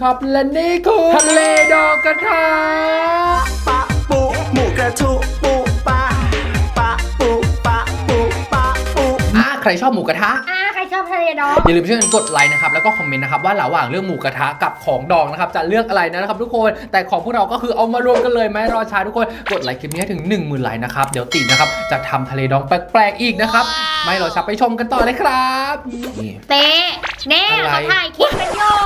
ครับ และนี่คือทะเลดอกกระทะปะปุหมูกระทุปุปะปะปุปะปุปะปุอะใครชอบหมูกระทะ อ่าใครชอบทะเลดองอย่าลืมช่วยกันกดไลค์นะครับ แล้วก็คอมเมนต์นะครับ ว่าระหว่างเรื่องหมูกระทะกับของดองนะครับ จะเลือกอะไรนะครับทุกคน แต่ของพวกเราก็คือเอามารวมกันเลยไม่รอช้าทุกคน กดไลค์คลิปนี้ให้ถึง 1 0,000ไลค์นะครับ เดี๋ยวตินะครับ จะทำทะเลดองแปลกๆอีกนะครับ ไม่รอช้าไปชมกันต่อเลยครับนี่ เตะเน่อะไร เขาถ่ายคลิปกันอยู่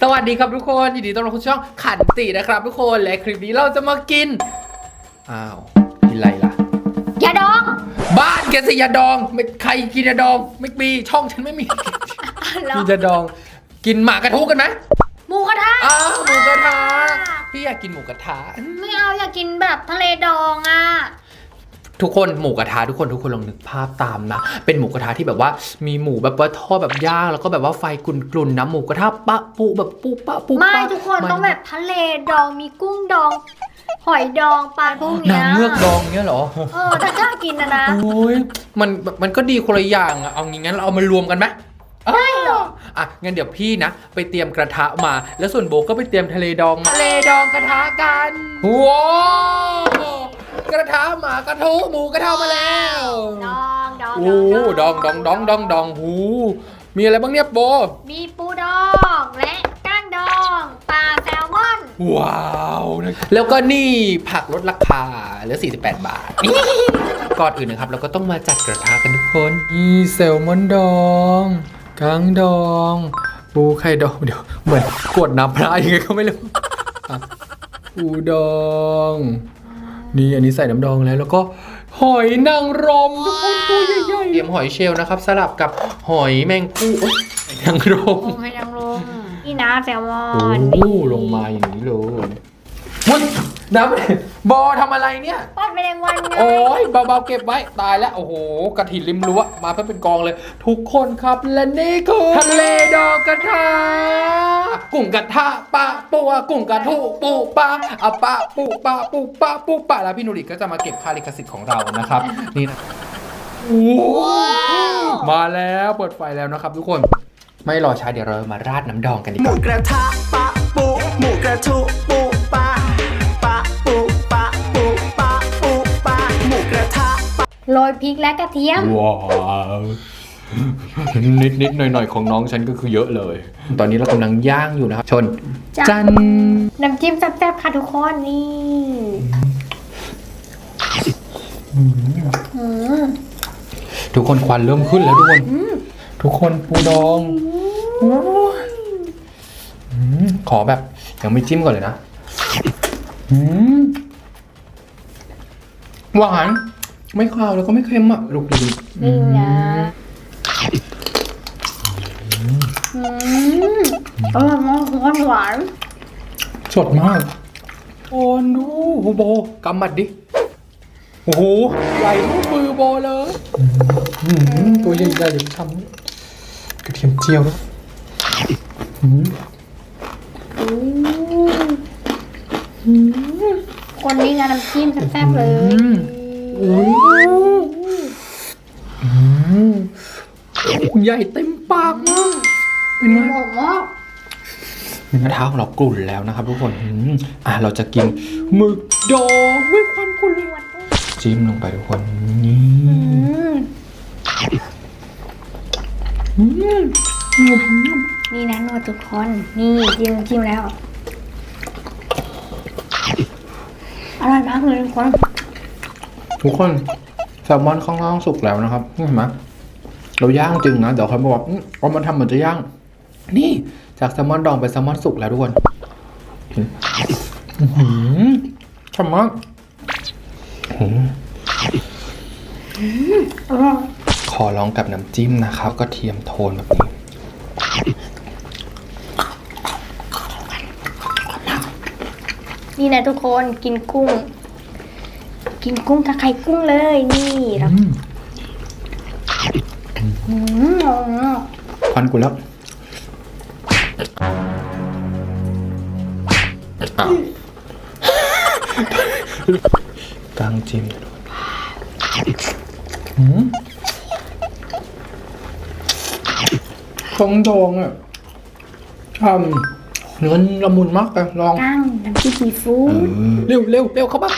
สวัสดีครับทุกคนยินดีต้อนรับเข้าสู่ช่องขันตินะครับ ทุกคนและคลิปนี้เราจะมากินอ้าวกินอะไรล่ะ อย่าดองบ้านแกสิยาดองไม่ใครกินยาดองไม่มีช่องฉันไม่มีเหรอกินยาดอง กินหมากระทุกันไหมหมูกระทะอ้าวหมูกระทะพี่อยากกินหมูกระทะไม่เอาอยากกินแบบทะเลดองอะ ทุกคนหมูกระทะทุกคนทุกคนลองนึกภาพตามนะ เป็นหมูกระทะที่แบบว่ามีหมูแบบว่าทอดแบบย่างแล้วก็แบบว่าไฟกลุ่นๆนะหมูกระทะปะปุแบบปุปะปุไม่ปะทุกคนมัต้องแบบทะเลดองมีกุ้งดอง หอยดองปลาพวกเนี้ยนางเงือกดองเนี้ยเหรอเออถ้ากล้ากินนะนะโอ้ยมันมันก็ดีคนละอย่างอะเอางี้งั้นเราเอามารวมกันไหมได้เหรออะงั้นเดี๋ยวพี่นะ ไปเตรียมกระทะมา แล้วส่วนโบก็ไปเตรียมทะเลดองมาทะเลดองกระทะกันว้าว กระทะหมากระทุหมูกระทะมาแล้วดองดองโอ้ดองดองดองดองดองหูมีอะไรบ้างเนี่ยโบ มีปูดองและก้างดองปลาแซลมอน ว้าวนะแล้วก็นี่ผักลดราคาเหลือ 48 บาท ก่อนอื่นนะครับ เราก็ต้องมาจัดกระทะกันทุกคนนี่แซลมอนดองกังดอง ปูไข่ดองเดี๋ยวเหมือนกวดน้ำพระยังไงก็ไม่รู้อะปูดอง นี่อันนี้ใส่น้ำดองแล้วแล้วก็หอยนางรมทุกคนตัวใหญ่ๆเตรียมหอยเชลล์นะครับ สลับกับหอยแมงกู้เอ้ยนางรมโอ้ยนางรมนี่นะแซลมอโอ้นโหลงมาอย่างนี้เลยมุดน้ำ บอทำอะไรเนี่ย ปอดแมลงวันไงโอ้ยเบาๆเก็บไว้ตายแล้วโอ้โหกระถินริมรั้วมาเพื่อเป็นกองเลย ทุกคนครับและนี่คือทะเลดอกกระทะกุ้งกระทะปลาปัวกุ้งกระทูปูปลาอะปลาปูปลาปูปลาปูปลาแล้วพี่นุริก็จะมาเก็บค่าลิขสิทธิ์ของเรานะครับ นี่นะโอ้โหมาแล้วเปิดไฟแล้วนะครับ ทุกคนไม่รอช้าเดี๋ยวเรามาราดน้ำดองกันดีหกมูว่ากระทะปะปุหมูกระทุ โรยพริกและกระเทียม ว้าวนิดนิดหน่อยหน่อยๆของน้องฉันก็คือเยอะเลย ตอนนี้เรากำลังย่างอยู่นะครับ ชน จ้ะ จันน้ำจิ้มแซ่บๆค่ะทุกคนนี่อืมทุกคนควันเริ่มขึ้นแล้วทุกคน ทุกคนปูดองอืมขอแบบยังไม่จิ้มก่อนเลยนะอืมหวาน ไม่คาวแล้วก็ไม่เค็มอะลูกดูดินี่นะอืมอร่อยมากหวานหวานสดมากโอ้ดูโอ้โบกำมัดดิ โอ้โหใหญ่เท่ามือโบเลยอืมตัวใหญ่ๆอย่างช้ำกระเทียมเจียวด้วยอืมคนนี้นะน้ำจิ้มแซ่บๆเลยโอ้ยอืม ใหญ่เต็มปากมากเป็นไงหอมมากกระทะของเรากลุ่นแล้วนะครับทุกคนอะเราจะกินหมึกดองเว้ยควันกุ่นเลยจิ้มลงไปทุกคนนี่นี่นะนวดทุกคน นี่จิ้มจิ้มแล้ว อร่อยมากเลยทุกคน ทุกคนแซลมอนข้างล่างสุกแล้วนะครับเห็นไหมเราย่างจริงนะเดี๋ยวเขาบอกว่าอืมเอามันทำเหมือนจะย่าง นี่จากแซลมอนดองเป็นแซลมอนสุกแล้วทุกคนอื้อหือมากอื้อหือร่อยขอลองกับน้ำจิ้มนะครับก็เทียมโทนแบบนี้นี่นะทุกคนกินกุ้ง กินกุ้งกับไข่กุ้งเลยนี่แล้วอืมอืมควันกูแล้วอ้าวกลางจิ้มเลยทุกคนอืมของดองอะทเนื้อละมุนมากเลยลอง กั้งน้ำจิ้มซีฟู้ดเร็วเร็วเร็วเข้ามา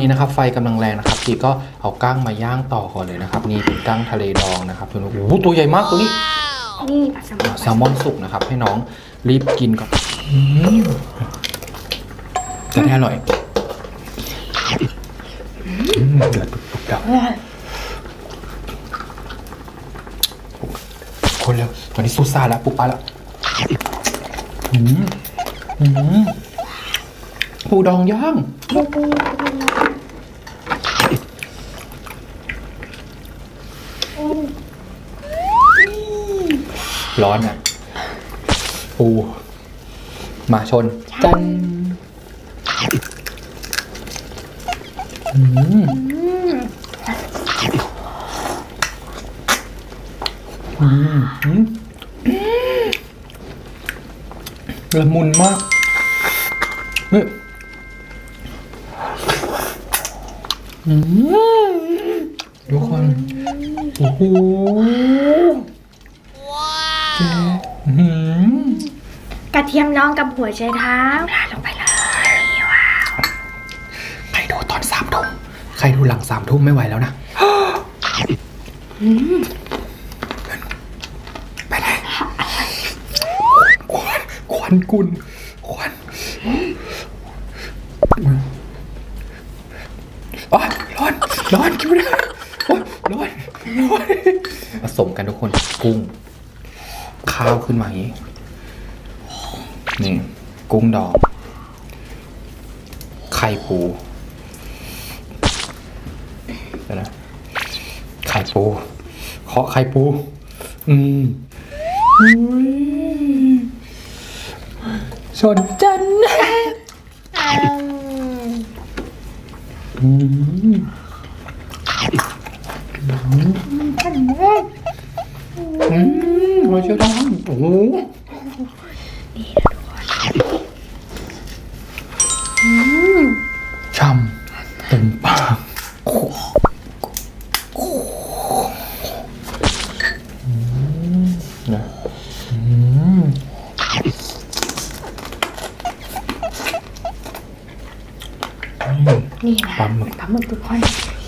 นี่นะครับไฟกำลังแรงนะครับทีก็เอาก้างมาย่างต่อก่อนเลยนะครับนี่เป็นก้างทะเลดองนะครับทุกคนโอ้โหตัวใหญ่มากตัวนี้นี่ปลาแซลมอนแซลมอนสุกนะครับ ให้น้องรีบกินก่อนอืมจะได้อร่อยอืมเดือดปุบๆดับคนเร็วตอนนี้ซูซ่าแล้วปุ๊บปลาแล้วอืมอืมปูดองย่าง ร้อนอะ ปู มาชน จันอืมอืมอืมละมุนมากเฮ้ยอืมทุกคน โอ้โห กอื้อหือกระเทียมดองกับหัวไชเท้าทาลงไปเลยว้าวใครดูตอนสามทุ่มใครดูหลังสามทุ่มไม่ไหวแล้วนะไปไหนควันควันกุลควันอ๋อร้อนร้อนกินไม่ได้อ๊ยร้อนร้อนผสมกันทุกคนกุ้ง ข้าวขึ้นมาอย่างนี้นี่กุ้งดองไข่ปูเดี๋ยวนะไข่ปูเคาะไข่ปู อืมอุ๊ยชนจัน อืม อืม ท่านแม่ อืมหัวเชียวดองโอ้โห ช่ำเต็มปากอืมนะอืมนี่นะปลาหมึกปลาหมึกทุกคน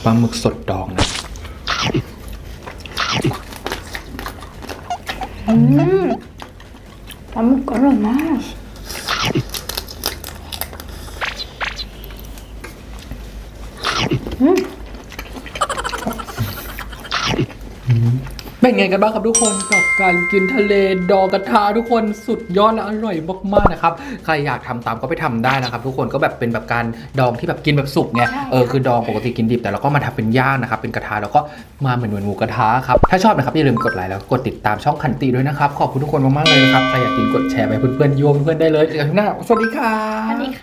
ปลาหมึกสดดองนะอืมปลาหมึกอร่อยมาก เป็นไงกันบ้างครับทุกคนกับการกินทะเลดองกระทะทุกคนสุดยอดและอร่อยมากๆนะครับใครอยากทำตามก็ไปทำได้นะครับ ทุกคนก็แบบเป็นแบบการดองที่แบบกินแบบสุกไงใช่เออคือดองปกติกินดิบแต่เราก็มาทำเป็นย่างนะครับเป็นกระทะแล้วก็มาเหมือนเหมือนหมูกระทะครับถ้าชอบนะครับอย่าลืมกดไลค์แล้วกดติดตามช่องขันติด้วยนะครับขอบคุณทุกคนมากๆเลยนะครับใครอยากกินกดแชร์ไปเพื่อนๆโยมเพื่อนๆได้เลยเจอกันข้างหน้าสวัสดีครับอันนี้ค่ะ